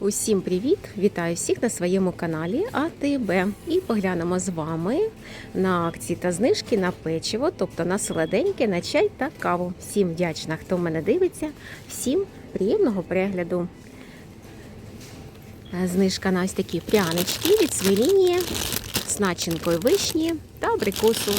Усім привіт! Вітаю всіх на своєму каналі АТБ. І поглянемо з вами на акції та знижки на печиво, тобто на солоденьке, на чай та каву. Всім вдячна, хто мене дивиться, всім приємного перегляду. Знижка на ось такі прянички від свелінії з начинкою вишні та абрикосу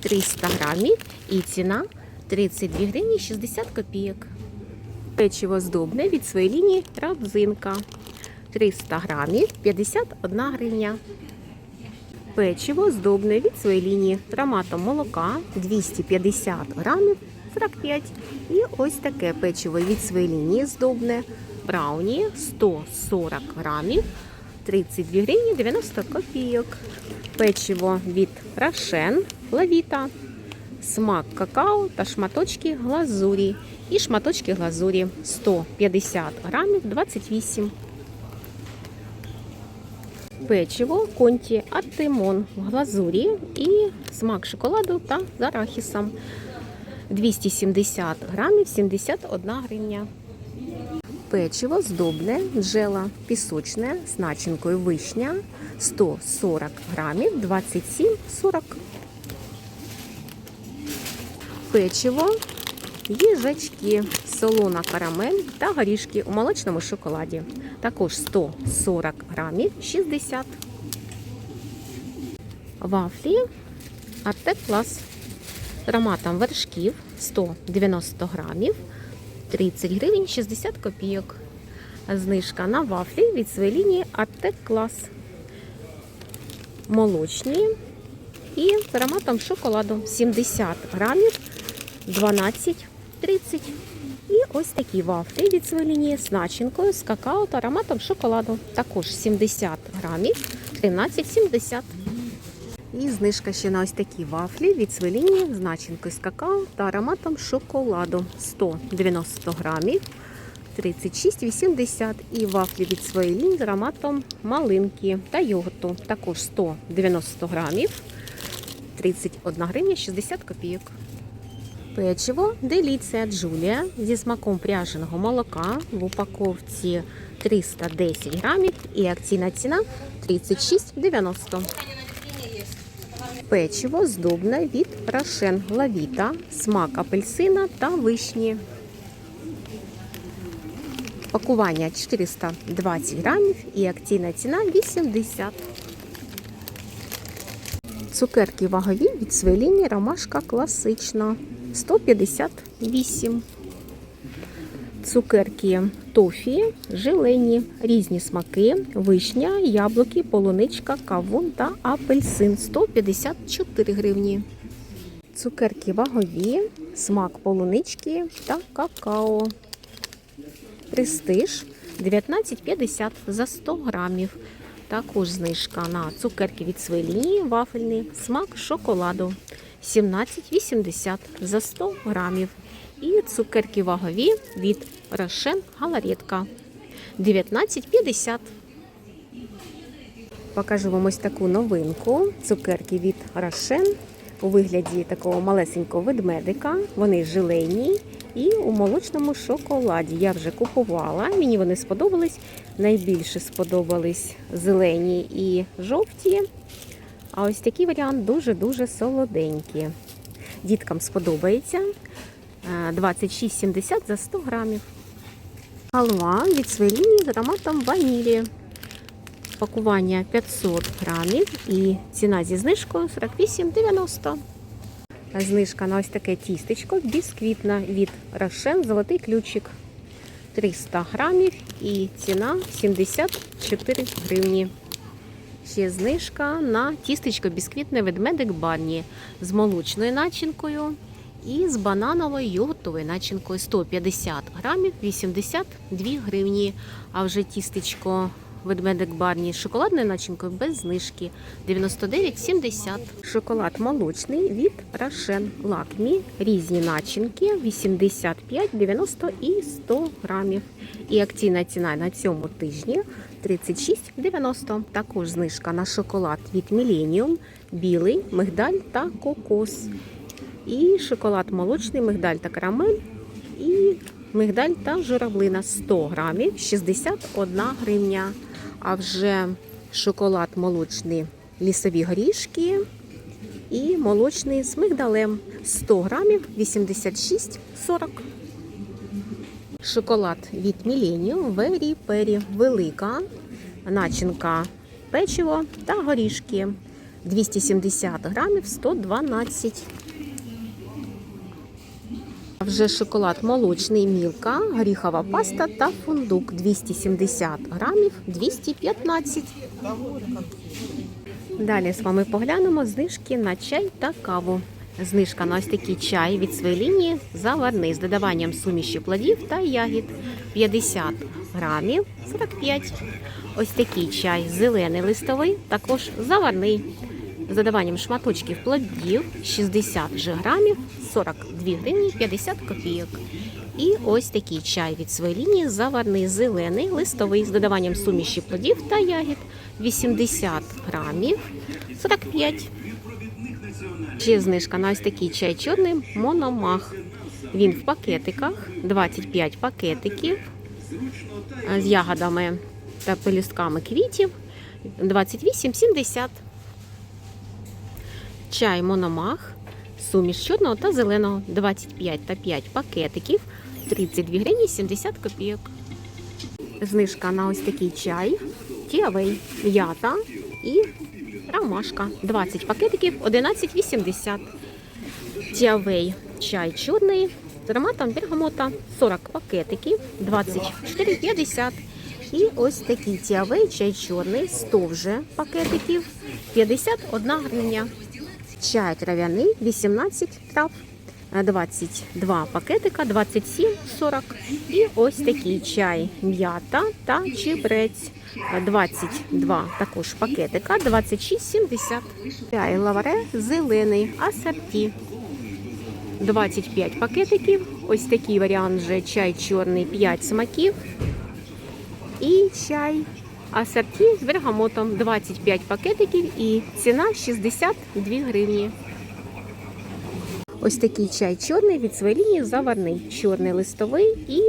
300 грамів і ціна 32 гривні 60 копійок. Печиво здобне від своєї лінії Рабзинка 300 грамів 51 гривня. Печиво здобне від своєї лінії ароматом молока 250 грамів 45. І ось таке печиво від своєї лінії здобне брауні 140 грамів 32 гривні 90 копійок. Печиво від Рошен Лавіта смак какао та шматочки глазурі. І шматочки глазурі 150 грамів 28. Печиво конті Артемон в глазурі і смак шоколаду та з арахісом 270 грамів 71 гривня. Печиво здобне джела пісочне з начинкою вишня 140 грамів 27,40 печиво, їжачки, солона карамель та горішки у молочному шоколаді. Також 140 грамів 60. Вафлі Артек Клас з ароматом вершків 190 грамів 30 гривень 60 копійок. Знижка на вафлі від своєї лінії Артек Клас. Молочні і з ароматом шоколаду 70 грамів 12,30. І ось такі вафлі від своєї з начинкою з какао та ароматом шоколаду. Також 70 грамів 13,70. І знижка ще на ось такі вафлі від своєї лінії з начинкою з какао та ароматом шоколаду 190 грамів 36,80. І вафлі від своєї з ароматом малинки та йогурту. Також 190 грамів 31 гривня 60 копійок. Печиво Деліція Джулія зі смаком пряженого молока в упаковці 310 грамів і акційна ціна 36,90. Печиво здобне від Рошен Лавіта, смак апельсина та вишні. Пакування 420 грамів і акційна ціна 80. Цукерки вагові від своєї лінії ромашка класична 158. Цукерки тофі, желені, різні смаки, вишня, яблуки, полуничка, кавун та апельсин 154 гривні. Цукерки вагові, смак полунички та какао. Престиж 19,50 за 100 грамів. Також знижка на цукерки від лінії вафельний, смак шоколаду 17,80 за 100 грамів. І цукерки вагові від Рошен Галаретка 19,50. Покажу вам ось таку новинку. Цукерки від Рошен у вигляді такого малесенького ведмедика. Вони желейні і у молочному шоколаді. Я вже купувала, мені вони сподобались. Найбільше сподобались зелені і жовті. А ось такий варіант дуже-дуже солоденький. Діткам сподобається. Е, 26,70 за 100 грамів. Халва від своєї з ароматом ванілі. Пакування 500 грамів і ціна зі знижкою 48,90. Знижка на ось таке тістечко бісквітна від Рошен Золотий ключик. 300 грамів і ціна 74 гривні. Ще знижка на тістечко бісквітне ведмедик Барні з молочною начинкою і з банановою йогуртовою начинкою 150 грамів 82 гривні. А вже тістечко ведмедик Барні з шоколадною начинкою без знижки 99,70. Шоколад молочний від Рошен Лакмі. Різні начинки 85, 90 і 100 грамів. І акційна ціна на цьому тижні 36,90. Також знижка на шоколад від Millennium, білий, мигдаль та кокос. І шоколад молочний, мигдаль та карамель. І мигдаль та журавлина 100 грамів 61 гривня. А вже шоколад молочний лісові горішки і молочний з мигдалем 100 грамів 86,40. Шоколад від Millennium Very Peri велика. Начинка печиво та горішки 270 грамів 112. А Вже шоколад молочний мілка, горіхова паста та фундук 270 грамів 215. Далі з вами поглянемо знижки на чай та каву. Знижка на ось такий чай від своєї заварний з додаванням суміші плодів та ягід 50 грамів 45. Ось такий чай зелений листовий, також заварний з додаванням шматочків плодів 60 же грамів 42 гривні 50 копійок. І ось такий чай від своєї заварний зелений листовий з додаванням суміші плодів та ягід 80 грамів 45. Ще знижка на ось такий чай чорний мономах. Він в пакетиках. 25 пакетиків. З ягодами та пелюстками квітів. 28,70. Чай мономах, суміш чорного та зеленого. 25 та 5 пакетиків. 32 гривні 70 копійок. Знижка на ось такий чай, тіавей, м'ята. І ромашка. 20 пакетиків 11,80. Тіавей чай чорний з ароматом бергамота 40 пакетиків 24,50. І ось такий тіавей чай чорний 100 вже пакетиків 51 гривня. Чай трав'яний 18 трав. 22 пакетика, 27,40. І ось такий чай м'ята та чебрець. 22 також пакетика, 26,70. Чай лаваре зелений, асорті. 25 пакетиків. Ось такий варіант вже чай чорний 5 смаків. І чай асорті з бергамотом 25 пакетиків і ціна 62 гривні. Ось такий чай чорний від своєї лінії заварний. Чорний листовий і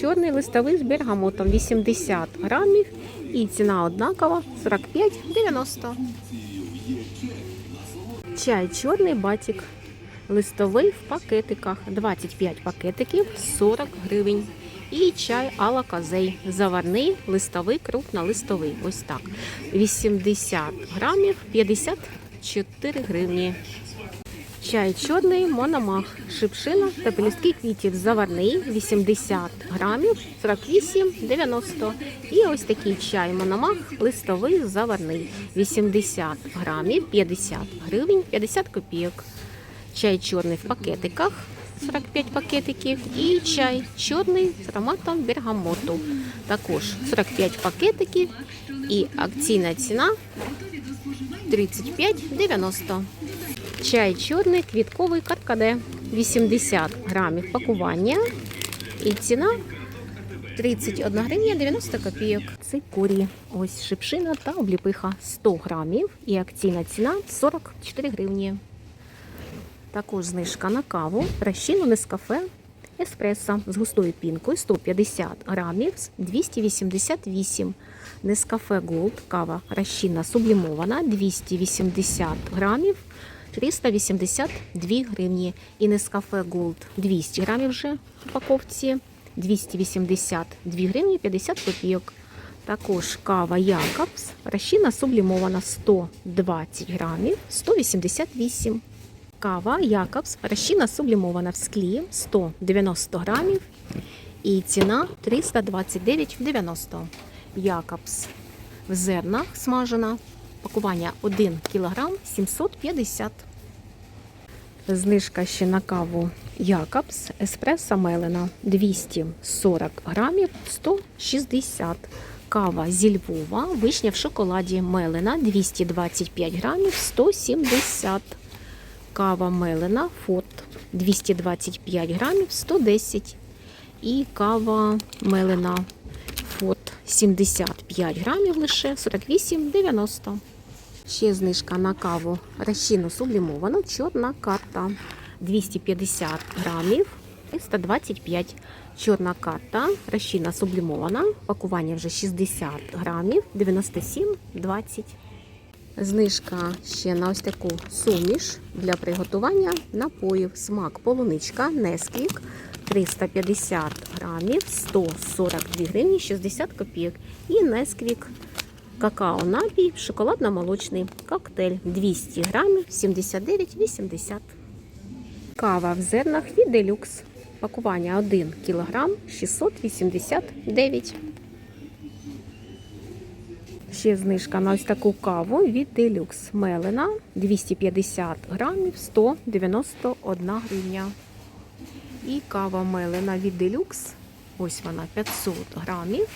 чорний листовий з бергамотом 80 грамів. І ціна однакова 45,90. Чай чорний батік. Листовий в пакетиках 25 пакетиків 40 гривень. І чай Алла Казей. Заварний, листовий, крупнолистовий. Ось так. 80 грамів 54 гривні. Чай чорний мономах, шипшина та пелюстки квітів заварний 80 грамів 48,90. І ось такий чай мономах листовий заварний 80 грамів 50 гривень 50 копійок. Чай чорний в пакетиках 45 пакетиків і чай чорний з ароматом бергамоту. Також 45 пакетиків і акційна ціна 35,90. Чай чорний квітковий каркаде 80 грамів пакування. І ціна 31 гривня 90 копійок. Цикорій. Ось шипшина та обліпиха 100 грамів. І акційна ціна 44 гривні. Також знижка на каву, розчину Нескафе Еспресо з густою пінкою 150 грамів 288. Нескафе Голд, кава розчинна сублімована 280 грамів 382 гривні. І Нескафе Голд 200 грамів вже в упаковці 282 гривні 50 копійок. Також кава Якобс, розчинна сублімована 120 грамів 188 Кава Якобс, розчинна сублімована в склі 190 грамів і ціна 329,90. Якобс в зернах смажена. Пакування 1 кг 750. Знижка ще на каву Якобс Еспресо Мелена 240 грамів 160. Кава зі Львова, вишня в шоколаді Мелена 225 грамів 170. Кава Мелена Фот 225 грамів 110. І кава Мелена 75 грамів лише 48,90. Ще знижка на каву розчину сублімовану чорна карта 250 грамів 125. Чорна карта, розчина сублімована, пакування вже 60 грамів, 97,20. Знижка ще на ось таку суміш для приготування напоїв. Смак полуничка, Несквік 350 грамів, 142 гривні 60 копійок. І Несквік какао напій, шоколадно-молочний коктейль 200 грамів 79,80. Кава в зернах від Делюкс. Пакування 1 кг 689. Ще знижка на ось таку каву від Делюкс. Мелена 250 грамів 191 гривня. І кава мелена від Делюкс. Ось вона 500 грамів